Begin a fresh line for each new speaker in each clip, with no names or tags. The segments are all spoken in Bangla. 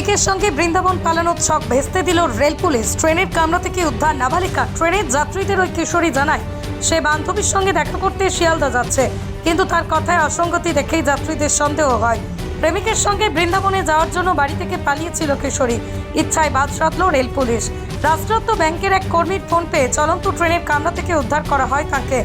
প্রেমিকের সঙ্গে বৃন্দাবন পালানোর ছক ভেস্তে দিল রেল পুলিশ। ট্রেনের কামরা থেকে উদ্ধার নাবালিকা। ট্রেনের যাত্রীদের ওই কিশোরী জানায়, সে বান্ধবীর সঙ্গে দেখা করতে শিয়ালদা যাচ্ছে, কিন্তু তার কথায় অসঙ্গতি দেখেই যাত্রীদের সন্দেহ হয়। প্রেমিকের সঙ্গে বৃন্দাবনে যাওয়ার জন্য বাড়ি থেকে পালিয়েছিল কিশোরী। ইচ্ছায় বাদ সাধল রেল পুলিশ। রাষ্ট্রায়ত্ত ব্যাংকের এক কর্মীর ফোন পেয়ে চলন্ত ট্রেনের কামরা থেকে উদ্ধার করা হয় তাকে।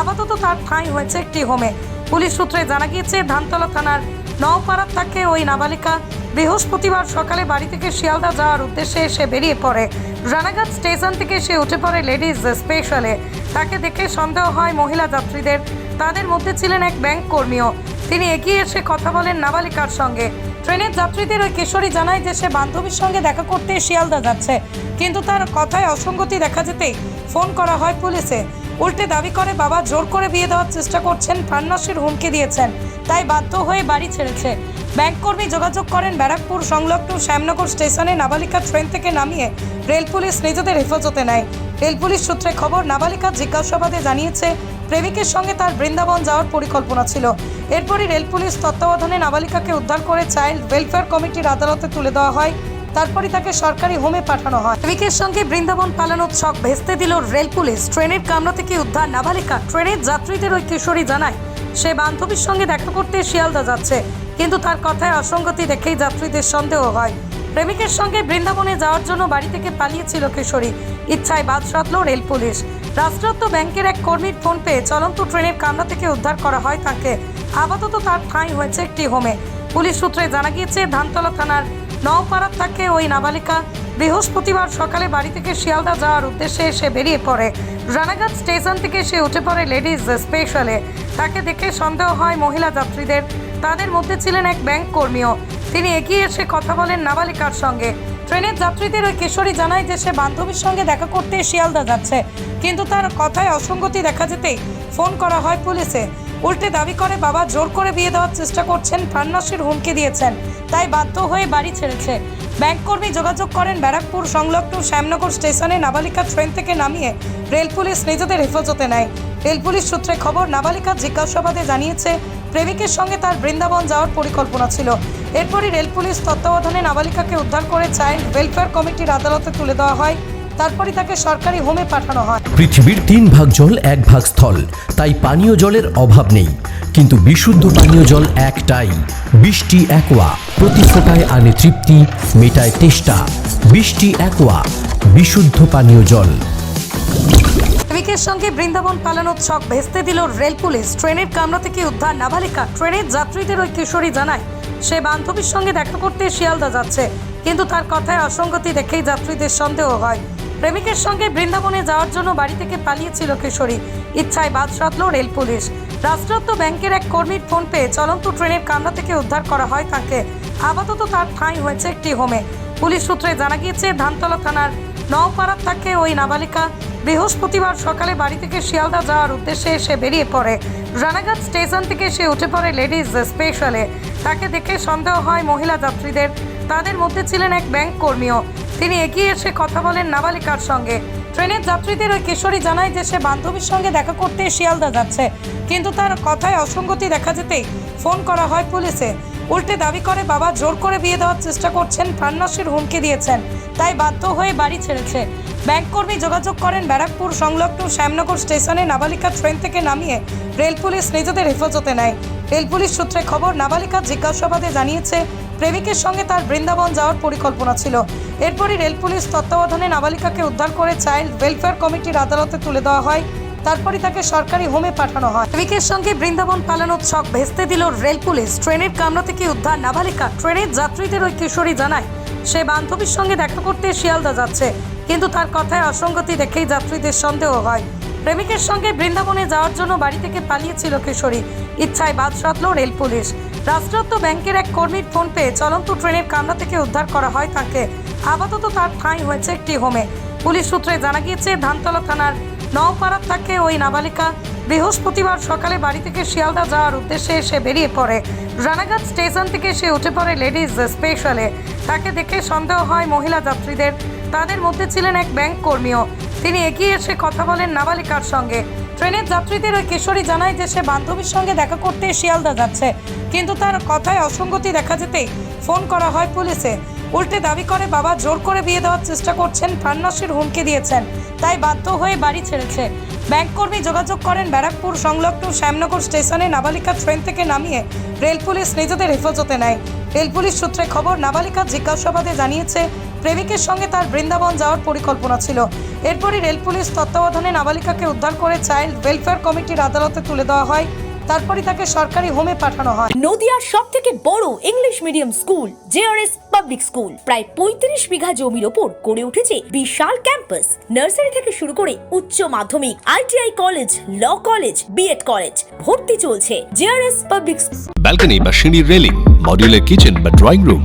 আপাতত তার ঠাঁই হয়েছে একটি হোমে। পুলিশ সূত্রে জানা গিয়েছে, ধানতলা থানার নওপাড়ার থাকে ওই নাবালিকা বৃহস্পতিবার সকালে বাড়ি থেকে শিয়ালদা যাওয়ার উদ্দেশ্যে এসে বেরিয়ে পড়ে। রানাঘাট স্টেশন থেকে সে উঠে পড়ে লেডিজ স্পেশালে। তাকে দেখে সন্দেহ হয় মহিলা যাত্রীদের। তাদের মধ্যে ছিলেন এক ব্যাংক কর্মীও। তিনি এগিয়ে এসে কথা বলেন নাবালিকার সঙ্গে। ট্রেনের যাত্রীদের ওই কিশোরী জানায় যে সে বান্ধবীর সঙ্গে দেখা করতে শিয়ালদা যাচ্ছে। কিন্তু তার কথায় অসঙ্গতি দেখা যেতেই ফোন করা হয় পুলিশে। উল্টে দাবি করে, বাবা, জোর করে বিয়ে দেওয়ার চেষ্টা করছেন। প্রাণনাশের হুমকি দিয়েছেন। তাই বাধ্য হয়ে বাড়ি ছেড়েছে। ব্যাংক কর্মী যোগাযোগ করেন ব্যারাকপুর সংলগ্ন শ্যামনগর স্টেশনে নাবালিকা ট্রেন থেকে নামিয়ে রেল পুলিশ নিজেদের হেফাজতে নেয়। রেল পুলিশ সূত্রে খবর, নাবালিকা জিজ্ঞাসাবাদে জানিয়েছে, প্রেমিকের সঙ্গে তার বৃন্দাবন যাওয়ার পরিকল্পনা ছিল। এরপরই রেল পুলিশ তত্ত্বাবধানে নাবালিকাকে উদ্ধার করে চাইল্ড ওয়েলফেয়ার কমিটির আদালতে তুলে দেওয়া হয়। তারপরই তাকে সরকারি হোমে পাঠানো হয়। প্রেমিকের সঙ্গে বৃন্দাবন পালানোর ছক ভেস্তে দিল রেল পুলিশ। ট্রেনের কামরা থেকে উদ্ধার নাবালিকা। ট্রেনের যাত্রীদের ওই কিশোরী জানায় সে বান্ধবীর সঙ্গে দেখা করতে শিয়ালদা যাচ্ছে। কিন্তু তার কথায় অসঙ্গতি দেখেই যাত্রীদের সন্দেহ হয়। প্রেমিকের সঙ্গে বৃন্দাবনে যাওয়ার জন্য বাড়ি থেকে পালিয়েছিল কিশোরী। ইচ্ছায় বাদ সাধল রেল পুলিশ। রাষ্ট্রায়ত্ত ব্যাংকের এক কর্মীর ফোন পেয়ে চলন্ত ট্রেনের কামরা থেকে উদ্ধার করা হয় তাকে। আপাতত তার ঠাঁই হয়েছে একটি হোমে। পুলিশ সূত্রে জানা গিয়েছে, ধানতলা থানার নওপাড়ার থাকে ওই নাবালিকা বৃহস্পতিবার সকালে বাড়ি থেকে শিয়ালদা যাওয়ার উদ্দেশ্যে এসে বেরিয়ে পড়ে। রানাঘাট স্টেশন থেকে সে উঠে পড়ে লেডিজ স্পেশালে। তাকে দেখে সন্দেহ হয় মহিলা যাত্রীদের। তাদের মধ্যে ছিলেন এক ব্যাংক কর্মীও। তিনি এগিয়ে এসে কথা বলেন নাবালিকার সঙ্গে। ট্রেনের যাত্রীদের ওই কিশোরী জানায় যে সে বান্ধবীর সঙ্গে দেখা করতে শিয়ালদা যাচ্ছে। কিন্তু তার কথায় অসঙ্গতি দেখা যেতেই ফোন করা হয় পুলিশে। উল্টে দাবি করে বাবা জোর করে বিয়ে দেওয়ার চেষ্টা করছেন প্রাণনাশের হুমকি দিয়েছেন। তাই বাধ্য হয়ে বাড়ি ছেড়েছে। ব্যাংক কর্মী যোগাযোগ করেন ব্যারাকপুর সংলগ্ন শ্যামনগর স্টেশনে নাবালিকা ট্রেন থেকে নামিয়ে রেল পুলিশ নিজেদের হেফাজতে নেয়। রেল পুলিশ সূত্রে খবর, নাবালিকা জিজ্ঞাসাবাদে জানিয়েছে, প্রেমিকের সঙ্গে তার বৃন্দাবন যাওয়ার পরিকল্পনা ছিল। এরপরই রেল পুলিশ তত্ত্বাবধানে নাবালিকাকে উদ্ধার করে চাইল্ড ওয়েলফেয়ার কমিটির আদালতে তুলে দেওয়া হয়। তারপরই তাকে সরকারি হোমে পাঠানো হয়।
পৃথিবীর তিন ভাগ জল এক ভাগ স্থল। তাই পানীয় জলের অভাব নেই। কিন্তু বিশুদ্ধ পানীয় জল একটাই। বৃষ্টি একোয়া প্রতি ফোটায় আনে তৃপ্তি মেটায় তেষ্টা। বৃষ্টি একোয়া বিশুদ্ধ পানীয় জল।
প্রেমিকের সঙ্গে বৃন্দাবন পালানোর ছক ভেস্তে দিল রেল পুলিশ। ট্রেনের কামরা থেকে উদ্ধার নাবালিকা। ট্রেনের যাত্রীদের ওই কিশোরী জানায় সে বান্ধবীর সঙ্গে দেখা করতে শিয়ালদা যাচ্ছে। কিন্তু তার কথায় অসঙ্গতি দেখেই যাত্রীদের সন্দেহ হয়। প্রেমিকের সঙ্গে বৃন্দাবনে যাওয়ার জন্য বাড়ি থেকে পালিয়েছিল কিশোরী। ইচ্ছায় বাদ সাধল রেল পুলিশ। রাষ্ট্রায়ত্ত ব্যাংকের এক কর্মীর ফোন পেয়ে চলন্ত ট্রেনের কামরা থেকে উদ্ধার করা হয় তাকে। আপাতত তার ঠাঁই হয়েছে একটি হোমে। পুলিশ সূত্রে জানা গিয়েছে, ধানতলা থানার নওপাড়ার থাকে ওই নাবালিকা বৃহস্পতিবার সকালে বাড়ি থেকে শিয়ালদা যাওয়ার উদ্দেশ্যে এসে বেরিয়ে পড়ে। রানাঘাট স্টেশন থেকে সে উঠে পড়ে লেডিজ স্পেশালে। তাকে দেখে সন্দেহ হয় মহিলা যাত্রীদের। তাদের মধ্যে ছিলেন এক ব্যাংক কর্মীও। তিনি এগিয়ে এসে কথা বলেন নাবালিকার সঙ্গে। ট্রেনের যাত্রীদের ওই কিশোরী জানায় যে সে বান্ধবীর সঙ্গে দেখা করতে শিয়ালদা যাচ্ছে। কিন্তু তার কথায় অসঙ্গতি দেখা যেতেই ফোন করা হয় পুলিশে। উল্টে দাবি করে, বাবা, জোর করে বিয়ে দেওয়ার চেষ্টা করছেন, প্রাণনাশের হুমকি দিয়েছেন। তাই বাধ্য হয়ে বাড়ি ছেড়েছে। ব্যাংক কর্মী যোগাযোগ করেন ব্যারাকপুর সংলগ্ন শ্যামনগর স্টেশনে নাবালিকা ট্রেন থেকে নামিয়ে রেল পুলিশ নিজেদের হেফাজতে নেয়। রেল পুলিশ সূত্রে খবর, নাবালিকা জিজ্ঞাসাবাদে জানিয়েছে প্রেমিকের সঙ্গে তার বৃন্দাবন যাওয়ার পরিকল্পনা ছিল। এরপরই রেল পুলিশ তত্ত্বাবধানে নাবালিকাকে উদ্ধার করে চাইল্ড ওয়েলফেয়ার কমিটির আদালতে তুলে দেওয়া হয়। তারপরই তাকে সরকারি হোমে পাঠানো হয়। প্রেমিকের সঙ্গে বৃন্দাবন পালানোর ছক ভেস্তে দিল রেল পুলিশ। ট্রেনের কামরা থেকে উদ্ধার নাবালিকা ট্রেনের যাত্রীদের ওই কিশোরী জানায়, সে বান্ধবীর সঙ্গে দেখা করতে শিয়ালদা যাচ্ছে, কিন্তু তার কথায় অসঙ্গতি দেখেই যাত্রীদের সন্দেহ হয়। প্রেমিকের সঙ্গে বৃন্দাবনে যাওয়ার জন্য বাড়ি থেকে পালিয়েছিল কিশোরী। ইচ্ছায় বাদ সাধল রেল পুলিশ। রাষ্ট্রায়ত্ত ব্যাংকের এক কর্মীর ফোন পেয়ে চলন্ত ট্রেনের কামরা থেকে উদ্ধার করা হয় তাকে। আপাতত তার ঠাঁই হয়েছে একটি হোমে। পুলিশ সূত্রে জানা গিয়েছে, ধানতলা থানার নওপাড়ার থাকে ওই নাবালিকা। বৃহস্পতিবার সকালে বাড়ি থেকে শিয়ালদা যাওয়ার উদ্দেশ্যে এসে বেরিয়ে পড়ে। রানাঘাট স্টেশন থেকে সে উঠে পড়ে লেডিজ স্পেশালে। তাকে দেখে সন্দেহ হয় মহিলা যাত্রীদের। তাদের মধ্যে ছিলেন এক ব্যাংক কর্মীও। তিনি এগিয়ে এসে কথা বলেন নাবালিকার সঙ্গে। ট্রেনের যাত্রীদের ওই কিশোরী জানায় যে সে বান্ধবীর সঙ্গে দেখা করতে শিয়ালদা যাচ্ছে, কিন্তু তার কথায় অসঙ্গতি দেখা যেতেই ফোন করা হয় পুলিশে। উল্টে দাবি করে, বাবা, জোর করে বিয়ে দেওয়ার চেষ্টা করছেন, প্রাণনাশের হুমকি দিয়েছেন, তাই বাধ্য হয়ে বাড়ি ছেড়েছে। ব্যাংক কর্মী যোগাযোগ করেন ব্যারাকপুর সংলগ্ন শ্যামনগর স্টেশনে নাবালিকা ট্রেন থেকে নামিয়ে রেল পুলিশ নিজেদের হেফাজতে নেয়। রেল পুলিশ সূত্রে খবর, নাবালিকা জিজ্ঞাসাবাদে জানিয়েছে প্রেমিকের সঙ্গে তার বৃন্দাবন যাওয়ার পরিকল্পনা ছিল। এরপরই রেল পুলিশ তত্ত্বাবধানে নাবালিকাকে উদ্ধার করে চাইল্ড ওয়েলফেয়ার কমিটির আদালতে তুলে দেওয়া হয়। তারপরই তাকে সরকারি হোমে পাঠানো হয়।
নদিয়ার সব থেকে বড় English medium school JRS public school. প্রায় পঁয়ত্রিশ বিঘা জমির ওপর গড়ে উঠেছে বিশাল ক্যাম্পাস। নার্সারি থেকে শুরু করে উচ্চ মাধ্যমিক ITI college law college BEd college ভর্তি চলছে জেআরএস পাবলিক
ব্যালকনি বা সিঁড়ির রেলিং মডিউলার কিচেন বা ড্রয়িং রুম